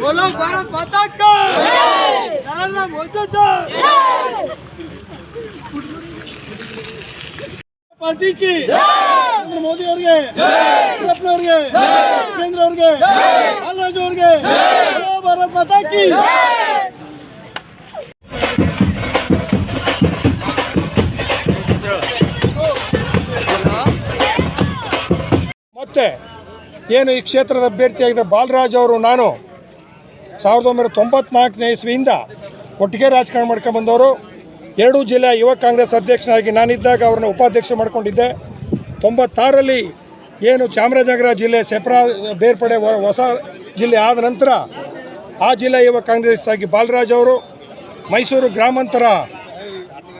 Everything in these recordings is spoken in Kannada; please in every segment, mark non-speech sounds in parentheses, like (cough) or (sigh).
બોલો ભારત માતા કી નરેન્દ્ર મોદી જી ಪಾರ್ಟಿ ಕಿ ನರೇಂದ್ರ ಮೋದಿ ಅವರಿಗೆ ಯಡಿಯೂರಪ್ಪನವ್ರಿಗೆ ಕೇಂದ್ರ ಅವ್ರಿಗೆ ಕಾಮರಾಜ್ ಅವ್ರಿಗೆ ಹಲೋ ಭಾರತ್ ಮಾತಾ ಕಿ ಮತ್ತೆ ಏನು ಈ ಕ್ಷೇತ್ರದ ಅಭ್ಯರ್ಥಿಯಾಗಿದ್ದ ಬಾಲರಾಜ್ ಅವರು, ನಾನು ಸಾವಿರದ ಒಂಬೈನೂರ ತೊಂಬತ್ನಾಲ್ಕನೇ ಇಸ್ವಿಯಿಂದ ಒಟ್ಟಿಗೆ ರಾಜಕಾರಣ ಮಾಡ್ಕೊಂಡು ಬಂದವರು. ಎರಡೂ ಜಿಲ್ಲೆಯ ಯುವ ಕಾಂಗ್ರೆಸ್ ಅಧ್ಯಕ್ಷನಾಗಿ ನಾನಿದ್ದಾಗ ಅವ್ರನ್ನ ಉಪಾಧ್ಯಕ್ಷ ಮಾಡ್ಕೊಂಡಿದ್ದೆ. ತೊಂಬತ್ತಾರರಲ್ಲಿ ಏನು ಚಾಮರಾಜನಗರ ಜಿಲ್ಲೆ ಸೆಪ್ರಾ, ಬೇರ್ಪಡೆ ಹೊಸ ಜಿಲ್ಲೆ ಆದ ನಂತರ ಆ ಜಿಲ್ಲಾ ಯುವ ಕಾಂಗ್ರೆಸ್ ಆಗಿ ಬಾಲರಾಜ್ ಅವರು, ಮೈಸೂರು ಗ್ರಾಮಾಂತರ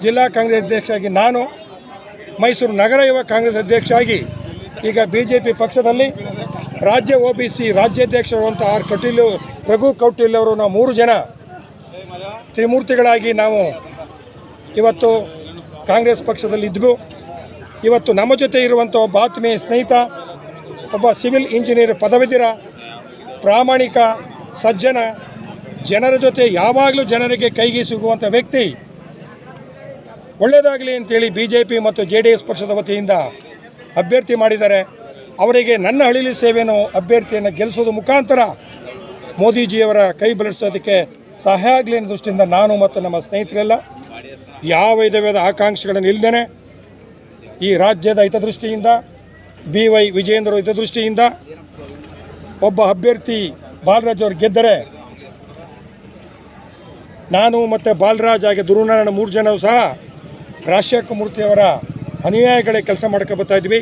ಜಿಲ್ಲಾ ಕಾಂಗ್ರೆಸ್ ಅಧ್ಯಕ್ಷ ಆಗಿ ನಾನು, ಮೈಸೂರು ನಗರ ಯುವ ಕಾಂಗ್ರೆಸ್ ಅಧ್ಯಕ್ಷ ಆಗಿ ಈಗ ಬಿ ಪಕ್ಷದಲ್ಲಿ ರಾಜ್ಯ ಒ ಬಿ ಸಿ ರಾಜ್ಯಾಧ್ಯಕ್ಷರು ಅಂತ ಆರ್ ಕಟೀಲು, ರಘು ಕೌಟಿಲ್ ಅವರು, ನಾವು ಮೂರು ಜನ ತ್ರಿಮೂರ್ತಿಗಳಾಗಿ ನಾವು ಇವತ್ತು ಕಾಂಗ್ರೆಸ್ ಪಕ್ಷದಲ್ಲಿ ಇದ್ವು. ಇವತ್ತು ನಮ್ಮ ಜೊತೆ ಇರುವಂಥ ಒಬ್ಬ ಆತ್ಮೀಯ ಸ್ನೇಹಿತ, ಒಬ್ಬ ಸಿವಿಲ್ ಇಂಜಿನಿಯರ್ ಪದವಿದಿರ ಪ್ರಾಮಾಣಿಕ, ಸಜ್ಜನ, ಜನರ ಜೊತೆ ಯಾವಾಗಲೂ ಜನರಿಗೆ ಕೈಗೆ ಸಿಗುವಂಥ ವ್ಯಕ್ತಿ. ಒಳ್ಳೆಯದಾಗಲಿ ಅಂತೇಳಿ ಬಿ ಜೆ ಪಿ ಮತ್ತು ಜೆ ಡಿ ಎಸ್ ಪಕ್ಷದ ವತಿಯಿಂದ ಅಭ್ಯರ್ಥಿ ಮಾಡಿದ್ದಾರೆ. ಅವರಿಗೆ ನನ್ನ ಹಳಿಲಿ ಸೇವೆಯನ್ನು ಅಭ್ಯರ್ಥಿಯನ್ನು ಗೆಲ್ಲಿಸೋದು ಮುಖಾಂತರ ಮೋದಿಜಿಯವರ ಕೈ ಬೆಳೆಸೋದಕ್ಕೆ ಸಹಾಯ ಆಗಲಿ ಅನ್ನೋ ದೃಷ್ಟಿಯಿಂದ ನಾನು ಮತ್ತು ನಮ್ಮ ಸ್ನೇಹಿತರೆಲ್ಲ ಯಾವ ವಿಧವಾದ ಆಕಾಂಕ್ಷೆಗಳನ್ನು ಇಲ್ಲದೇ ಈ ರಾಜ್ಯದ ಹಿತದೃಷ್ಟಿಯಿಂದ, ಬಿ ವೈ ವಿಜೇಂದ್ರ ಹಿತದೃಷ್ಟಿಯಿಂದ ಒಬ್ಬ ಅಭ್ಯರ್ಥಿ ಬಾಲರಾಜ್ ಅವರು ಗೆದ್ದರೆ ನಾನು ಮತ್ತು ಬಾಲರಾಜ್ ಹಾಗೆ ದುರುನಾರಾಯಣ ಮೂರು ಜನರು ಸಹ ರಾಜಶೇಖರ ಮೂರ್ತಿಯವರ ಅನುಯಾಯಿಗಳೇ ಕೆಲಸ ಮಾಡ್ಕೊ ಬರ್ತಾ ಇದ್ವಿ.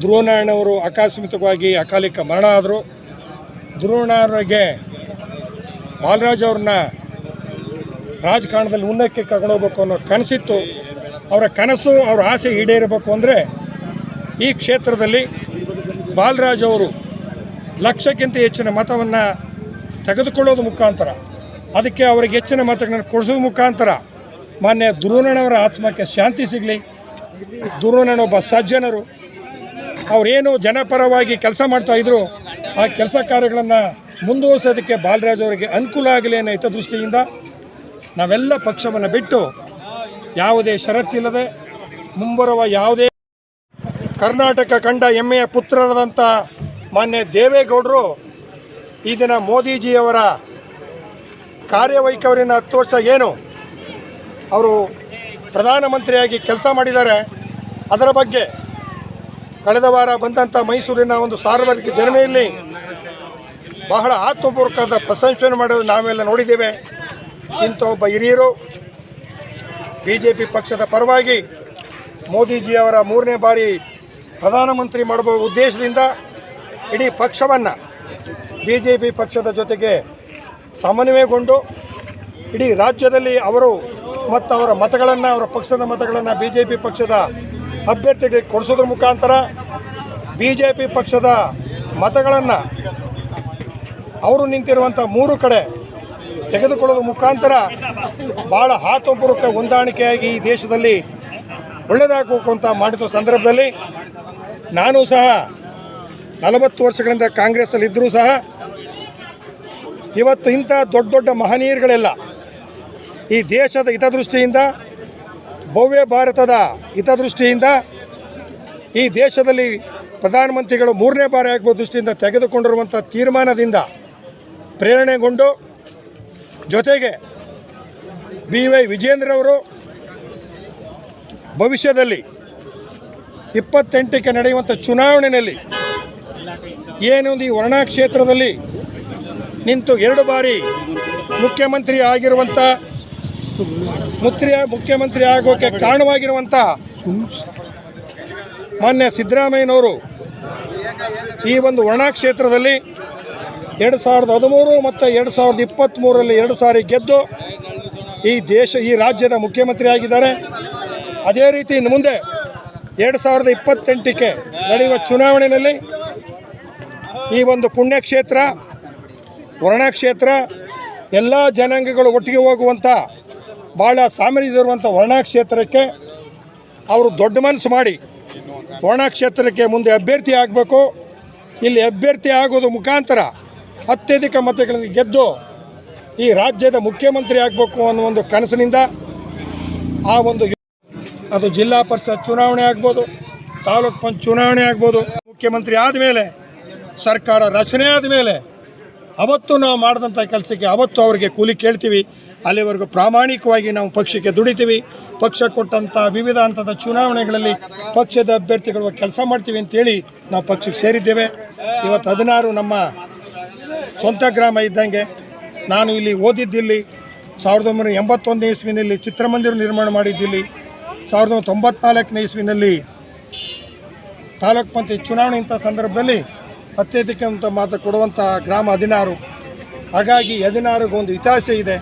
ಧ್ರುವನಾರಾಯಣವರು ಆಕಸ್ಮಿಕವಾಗಿ ಅಕಾಲಿಕ ಮರಣ ಆದರು ಧ್ರುವನಾರಾಯಣರಿಗೆ ಬಾಲರಾಜ್ ಅವ್ರನ್ನ ರಾಜಕಾರಣದಲ್ಲಿ ಉನ್ನಕ್ಕೆ ಕಗೊಂಡೋಗ್ಬೇಕು ಅನ್ನೋ ಕನಸಿತ್ತು. ಅವರ ಕನಸು, ಅವರ ಆಸೆ ಈಡೇರಬೇಕು ಅಂದರೆ ಈ ಕ್ಷೇತ್ರದಲ್ಲಿ ಬಾಲರಾಜ್ ಅವರು ಲಕ್ಷಕ್ಕಿಂತ ಹೆಚ್ಚಿನ ಮತವನ್ನು ತೆಗೆದುಕೊಳ್ಳೋದು ಮುಖಾಂತರ, ಅದಕ್ಕೆ ಅವರಿಗೆ ಹೆಚ್ಚಿನ ಮತಗಳನ್ನು ಕೊಡಿಸೋದು ಮುಖಾಂತರ ಮಾನ್ಯ ಧ್ರುವನಣ್ಣವರ ಆತ್ಮಕ್ಕೆ ಶಾಂತಿ ಸಿಗಲಿ. ಧ್ರುವನಣ್ಣ ಒಬ್ಬ ಸಜ್ಜನರು. (laughs) ಅವರೇನು ಜನಪರವಾಗಿ ಕೆಲಸ ಮಾಡ್ತಾಯಿದ್ರು ಆ ಕೆಲಸ ಕಾರ್ಯಗಳನ್ನು ಮುಂದುವರಿಸೋದಕ್ಕೆ ಬಾಲರಾಜ್ ಅವರಿಗೆ ಅನುಕೂಲ ಆಗಲಿ ಅನ್ನೋ ಹಿತದೃಷ್ಟಿಯಿಂದ ನಾವೆಲ್ಲ ಪಕ್ಷವನ್ನು ಬಿಟ್ಟು ಯಾವುದೇ ಷರತ್ತಿಲ್ಲದೆ ಮುಂಬರುವ ಯಾವುದೇ ಕರ್ನಾಟಕ ಕಂಡ ಹೆಮ್ಮೆಯ ಪುತ್ರರಾದಂಥ ಮಾನ್ಯ ದೇವೇಗೌಡರು ಈ ದಿನ ಮೋದಿಜಿಯವರ ಕಾರ್ಯವೈಖರಿನ ಹತ್ತು ವರ್ಷ ಏನು ಅವರು ಪ್ರಧಾನಮಂತ್ರಿಯಾಗಿ ಕೆಲಸ ಮಾಡಿದ್ದಾರೆ. ಅದರ ಬಗ್ಗೆ ಕಳೆದ ವಾರ ಬಂದಂಥ ಮೈಸೂರಿನ ಒಂದು ಸಾರ್ವಜನಿಕ ಜನಮೆಯಲ್ಲಿ ಬಹಳ ಆತ್ಮಪೂರ್ವಕದ ಪ್ರಶಂಸನೆ ಮಾಡೋದು ನಾವೆಲ್ಲ ನೋಡಿದ್ದೇವೆ. ಇಂಥ ಒಬ್ಬ ಹಿರಿಯರು ಬಿ ಜೆ ಪಿ ಪಕ್ಷದ ಪರವಾಗಿ ಮೋದಿಜಿಯವರ ಮೂರನೇ ಬಾರಿ ಪ್ರಧಾನಮಂತ್ರಿ ಮಾಡುವ ಉದ್ದೇಶದಿಂದ ಇಡೀ ಪಕ್ಷವನ್ನು ಬಿ ಜೆ ಪಿ ಪಕ್ಷದ ಜೊತೆಗೆ ಸಮನ್ವಯಗೊಂಡು ಇಡೀ ರಾಜ್ಯದಲ್ಲಿ ಅವರು ಮತ್ತು ಅವರ ಮತಗಳನ್ನು, ಅವರ ಪಕ್ಷದ ಮತಗಳನ್ನು ಬಿ ಜೆ ಪಿ ಪಕ್ಷದ ಅಭ್ಯರ್ಥಿಗಳಿಗೆ ಕೊಡಿಸೋದ್ರ ಮುಖಾಂತರ ಬಿ ಜೆ ಪಿ ಪಕ್ಷದ ಮತಗಳನ್ನು ಅವರು ನಿಂತಿರುವಂಥ ಮೂರು ಕಡೆ ತೆಗೆದುಕೊಳ್ಳೋದ್ರ ಮುಖಾಂತರ ಭಾಳ ಆತ್ಮಪೂರ್ವಕ ಹೊಂದಾಣಿಕೆಯಾಗಿ ಈ ದೇಶದಲ್ಲಿ ಒಳ್ಳೆಯದಾಗಬೇಕು ಅಂತ ಮಾಡಿದ ಸಂದರ್ಭದಲ್ಲಿ ನಾನು ಸಹ ನಲವತ್ತು ವರ್ಷಗಳಿಂದ ಕಾಂಗ್ರೆಸ್ಸಲ್ಲಿದ್ದರೂ ಸಹ ಇವತ್ತು ಇಂಥ ದೊಡ್ಡ ದೊಡ್ಡ ಮಹನೀಯರುಗಳೆಲ್ಲ ಈ ದೇಶದ ಹಿತದೃಷ್ಟಿಯಿಂದ ಭವ್ಯ ಭಾರತದ ಹಿತದೃಷ್ಟಿಯಿಂದ ಈ ದೇಶದಲ್ಲಿ ಪ್ರಧಾನಮಂತ್ರಿಗಳು ಮೂರನೇ ಬಾರಿ ಆಗುವ ದೃಷ್ಟಿಯಿಂದ ತೆಗೆದುಕೊಂಡಿರುವಂಥ ತೀರ್ಮಾನದಿಂದ ಪ್ರೇರಣೆಗೊಂಡು ಜೊತೆಗೆ ಬಿ ವೈ ವಿಜೇಂದ್ರವರು ಭವಿಷ್ಯದಲ್ಲಿ ಇಪ್ಪತ್ತೆಂಟಕ್ಕೆ ನಡೆಯುವಂಥ ಚುನಾವಣೆಯಲ್ಲಿ ಏನೊಂದು ಈ ವರ್ಣಾ ಕ್ಷೇತ್ರದಲ್ಲಿ ನಿಂತು ಎರಡು ಬಾರಿ ಮುಖ್ಯಮಂತ್ರಿ ಆಗಿರುವಂಥ ಮುಖ್ಯ ಮುಖ್ಯಮಂತ್ರಿ ಆಗೋಕ್ಕೆ ಕಾರಣವಾಗಿರುವಂಥ ಮಾನ್ಯ ಸಿದ್ದರಾಮಯ್ಯನವರು ಈ ಒಂದು ಒಣ ಕ್ಷೇತ್ರದಲ್ಲಿ ಎರಡು ಸಾವಿರದ ಹದಿಮೂರು ಮತ್ತು ಎರಡು ಸಾವಿರದ ಇಪ್ಪತ್ತ್ಮೂರಲ್ಲಿ ಎರಡು ಸಾರಿ ಗೆದ್ದು ಈ ದೇಶ, ಈ ರಾಜ್ಯದ ಮುಖ್ಯಮಂತ್ರಿ ಆಗಿದ್ದಾರೆ. ಅದೇ ರೀತಿ ಇನ್ನು ಮುಂದೆ ಎರಡು ಸಾವಿರದ ಇಪ್ಪತ್ತೆಂಟಕ್ಕೆ ನಡೆಯುವ ಚುನಾವಣೆಯಲ್ಲಿ ಈ ಒಂದು ಪುಣ್ಯಕ್ಷೇತ್ರ, ವರ್ಣಕ್ಷೇತ್ರ, ಎಲ್ಲ ಜನಾಂಗಗಳು ಒಟ್ಟಿಗೆ ಹೋಗುವಂಥ ಭಾಳ ಸಾಮರಿದಿರುವಂಥ ವರ್ಣ ಕ್ಷೇತ್ರಕ್ಕೆ ಅವರು ದೊಡ್ಡ ಮನಸ್ಸು ಮಾಡಿ ವರ್ಣಾ ಕ್ಷೇತ್ರಕ್ಕೆ ಮುಂದೆ ಅಭ್ಯರ್ಥಿ ಆಗಬೇಕು. ಇಲ್ಲಿ ಅಭ್ಯರ್ಥಿ ಆಗೋದು ಮುಖಾಂತರ ಅತ್ಯಧಿಕ ಮತಗಳನ್ನು ಗೆದ್ದು ಈ ರಾಜ್ಯದ ಮುಖ್ಯಮಂತ್ರಿ ಆಗಬೇಕು ಅನ್ನೋ ಒಂದು ಕನಸಿನಿಂದ ಆ ಒಂದು ಅದು ಜಿಲ್ಲಾ ಪರಿಷತ್ ಚುನಾವಣೆ ಆಗ್ಬೋದು, ತಾಲೂಕು ಪಂಚ್ ಚುನಾವಣೆ ಆಗ್ಬೋದು. ಮುಖ್ಯಮಂತ್ರಿ ಆದಮೇಲೆ, ಸರ್ಕಾರ ರಚನೆ ಆದಮೇಲೆ, ಅವತ್ತು ನಾವು ಮಾಡಿದಂಥ ಕೆಲಸಕ್ಕೆ ಅವತ್ತು ಅವರಿಗೆ ಕೂಲಿ ಕೇಳ್ತೀವಿ. ಅಲ್ಲಿವರೆಗೂ ಪ್ರಾಮಾಣಿಕವಾಗಿ ನಾವು ಪಕ್ಷಕ್ಕೆ ದುಡಿತೀವಿ. ಪಕ್ಷ ಕೊಟ್ಟಂಥ ವಿವಿಧ ಹಂತದ ಚುನಾವಣೆಗಳಲ್ಲಿ ಪಕ್ಷದ ಅಭ್ಯರ್ಥಿಗಳು ಕೆಲಸ ಮಾಡ್ತೀವಿ ಅಂತೇಳಿ ನಾವು ಪಕ್ಷಕ್ಕೆ ಸೇರಿದ್ದೇವೆ. ಇವತ್ತು ಹದಿನಾರು ನಮ್ಮ ಸ್ವಂತ ಗ್ರಾಮ ಇದ್ದಂಗೆ ನಾನು ಇಲ್ಲಿ ಓದಿದ್ದಿಲ್ಲಿ ಸಾವಿರದ ಒಂಬೈನೂರ ಎಂಬತ್ತೊಂದನೇ ಇಸ್ವಿನಲ್ಲಿ ಚಿತ್ರಮಂದಿರ ನಿರ್ಮಾಣ ಮಾಡಿದ್ದಿಲ್ಲಿ ಸಾವಿರದ ಒಂಬೈನೂರ ತೊಂಬತ್ನಾಲ್ಕನೇ ಇಸ್ವಿನಲ್ಲಿ ತಾಲೂಕು ಪಂಚಾಯತ್ ಚುನಾವಣೆ ಇಂಥ ಸಂದರ್ಭದಲ್ಲಿ ಅತ್ಯಧಿಕ ಅಂತ ಮಾತು ಕೊಡುವಂಥ ಗ್ರಾಮ ಹದಿನಾರು. ಹಾಗಾಗಿ ಹದಿನಾರಿಗೊಂದು ಇತಿಹಾಸ ಇದೆ.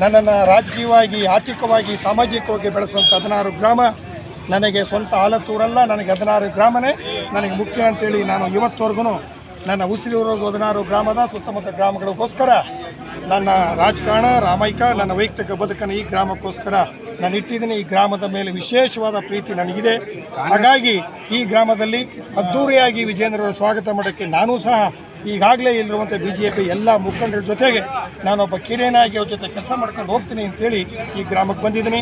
ನನ್ನನ್ನು ರಾಜಕೀಯವಾಗಿ, ಆರ್ಥಿಕವಾಗಿ, ಸಾಮಾಜಿಕವಾಗಿ ಬೆಳೆಸುವಂಥ ಹದಿನಾರು ಗ್ರಾಮ ನನಗೆ ಸ್ವಂತ ಆಲತ್ತೂರಲ್ಲ, ನನಗೆ ಹದಿನಾರು ಗ್ರಾಮನೇ. ನನಗೆ ಮುಖ್ಯ ಅಂತೇಳಿ ನಾನು ಇವತ್ತವರೆಗೂ ನನ್ನ ಉಸಿರಿರೋದು ಹದಿನಾರು ಗ್ರಾಮದ ಸುತ್ತಮುತ್ತ ಗ್ರಾಮಗಳಿಗೋಸ್ಕರ ನನ್ನ ರಾಜಕಾರಣ ರಾಮೈಕ ನನ್ನ ವೈಯಕ್ತಿಕ ಬದುಕನ್ನು ಈ ಗ್ರಾಮಕ್ಕೋಸ್ಕರ ನಾನು ಇಟ್ಟಿದ್ದೀನಿ ಈ ಗ್ರಾಮದ ಮೇಲೆ ವಿಶೇಷವಾದ ಪ್ರೀತಿ ನನಗಿದೆ. ಹಾಗಾಗಿ ಈ ಗ್ರಾಮದಲ್ಲಿ ಅದ್ದೂರಿಯಾಗಿ ವಿಜೇಂದ್ರರ ಸ್ವಾಗತ ಮಾಡೋಕ್ಕೆ ನಾನೂ ಸಹ ಈಗಾಗಲೇ ಇಲ್ಲಿರುವಂಥ ಬಿ ಜೆ ಪಿ ಎಲ್ಲ ಮುಖಂಡರ ಜೊತೆಗೆ ನಾನೊಬ್ಬ ಕಿರಿಯನಾಗಿ ಅವ್ರ ಜೊತೆ ಕೆಲಸ ಮಾಡ್ಕೊಂಡು ಹೋಗ್ತೀನಿ ಅಂತೇಳಿ ಈ ಗ್ರಾಮಕ್ಕೆ ಬಂದಿದ್ದೀನಿ.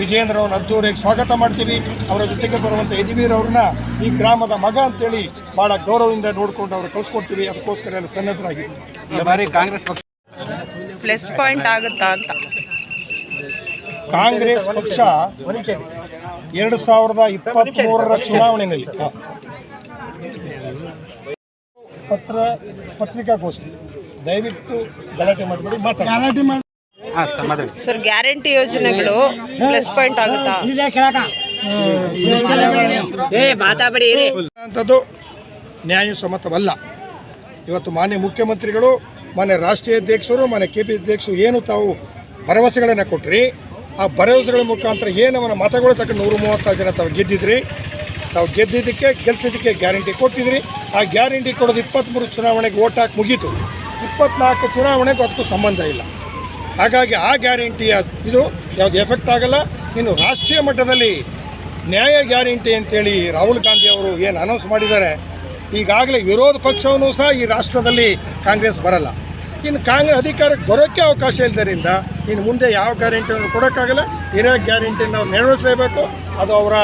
ವಿಜೇಂದ್ರ ಅವ್ರನ್ನ ಅದ್ದೂರಿಯಾಗಿ ಸ್ವಾಗತ ಮಾಡ್ತೀವಿ. ಅವರ ಜೊತೆಗೆ ಬರುವಂಥ ಯದುವೀರ್ ಅವ್ರನ್ನ ಈ ಗ್ರಾಮದ ಮಗ ಅಂತೇಳಿ ಭಾಳ ಗೌರವದಿಂದ ನೋಡಿಕೊಂಡು ಅವ್ರಿಗೆ ಕಳ್ಸ್ಕೊಡ್ತೀವಿ. ಅದಕ್ಕೋಸ್ಕರ ಎಲ್ಲ ಸನ್ನದ್ಧರಾಗಿದ್ದೀವಿ ಕಾಂಗ್ರೆಸ್ ಪಕ್ಷ ಪ್ಲಸ್ ಪಾಯಿಂಟ್ ಆಗುತ್ತಾ ಅಂತ. ಕಾಂಗ್ರೆಸ್ ಪಕ್ಷ ಎರಡು ಸಾವಿರದ ಇಪ್ಪತ್ತ್ಮೂರರ ಚುನಾವಣೆಯಲ್ಲಿ. ಪತ್ರ ಪತ್ರಿಕಾಗೋಷ್ಠಿ. ದಯವಿಟ್ಟು ಗಲಾಟೆ ಮಾಡಬೇಡಿ ಮಾತಾಡಿ. ಸರ್ ಮಾತಾಡಿ ಸರ್ ಗ್ಯಾರಂಟಿ ಯೋಜನೆಗಳು ಪ್ಲಸ್ ಪಾಯಿಂಟ್ ಆಗುತ್ತಾ? ಅಂಥದ್ದು ನ್ಯಾಯಸಮ್ಮತವಲ್ಲ ಇವತ್ತು ಮಾನ್ಯ ಮುಖ್ಯಮಂತ್ರಿಗಳು ಮಾನ್ಯ ರಾಷ್ಟ್ರೀಯ ಅಧ್ಯಕ್ಷರು ಮಾನ್ಯ ಕೆ ಪಿ ಅಧ್ಯಕ್ಷರು ಏನು ತಾವು ಭರವಸೆಗಳನ್ನು ಕೊಟ್ಟರಿ ಆ ಭರವಸೆಗಳ ಮುಖಾಂತರ ಏನು ಅವನ ಮತಗಳು ತಕ್ಕ ನೂರು ಮೂವತ್ತಾರು ಜನ ತಾವು ಗೆದ್ದಿದ್ರಿ? ತಾವು ಗೆದ್ದಿದ್ದಕ್ಕೆ, ಗೆಲ್ಸಿದ್ದಕ್ಕೆ ಗ್ಯಾರಂಟಿ ಕೊಟ್ಟಿದ್ರಿ. ಆ ಗ್ಯಾರಂಟಿ ಕೊಡೋದು ಇಪ್ಪತ್ತ್ಮೂರು ಚುನಾವಣೆಗೆ ಓಟ್ ಹಾಕಿ ಮುಗೀತು. ಇಪ್ಪತ್ನಾಲ್ಕು ಚುನಾವಣೆಗೂ ಅದಕ್ಕೂ ಸಂಬಂಧ ಇಲ್ಲ. ಹಾಗಾಗಿ ಆ ಗ್ಯಾರಂಟಿಯ ಇದು ಯಾವುದು ಎಫೆಕ್ಟ್ ಆಗಲ್ಲ. ಇನ್ನು ರಾಷ್ಟ್ರೀಯ ಮಟ್ಟದಲ್ಲಿ ನ್ಯಾಯ ಗ್ಯಾರಂಟಿ ಅಂತೇಳಿ ರಾಹುಲ್ ಗಾಂಧಿ ಅವರು ಏನು ಅನೌನ್ಸ್ ಮಾಡಿದ್ದಾರೆ, ಈಗಾಗಲೇ ವಿರೋಧ ಪಕ್ಷವನ್ನು ಸಹ ಈ ರಾಷ್ಟ್ರದಲ್ಲಿ ಕಾಂಗ್ರೆಸ್ ಬರಲ್ಲ. ಇನ್ನು ಕಾಂಗ್ರೆಸ್ ಅಧಿಕಾರಕ್ಕೆ ಬರೋಕ್ಕೆ ಅವಕಾಶ ಇಲ್ಲದರಿಂದ ಇನ್ನು ಮುಂದೆ ಯಾವ ಗ್ಯಾರಂಟಿಯನ್ನು ಕೊಡೋಕ್ಕಾಗಲ್ಲ. ಇರೋ ಗ್ಯಾರಂಟಿಯನ್ನು ಅವ್ರು ನೆರವೇರಿಸಲೇಬೇಕು. ಅದು ಅವರ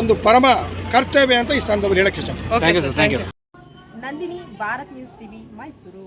ಒಂದು ಪರಮ ಕರ್ತವ್ಯ ಅಂತ ಈ ಸಂದರ್ಭದಲ್ಲಿ ಹೇಳಕ್ಕೆ ಇಷ್ಟ thank you sir sir thank you Nandini Bharat news TV Mysuru.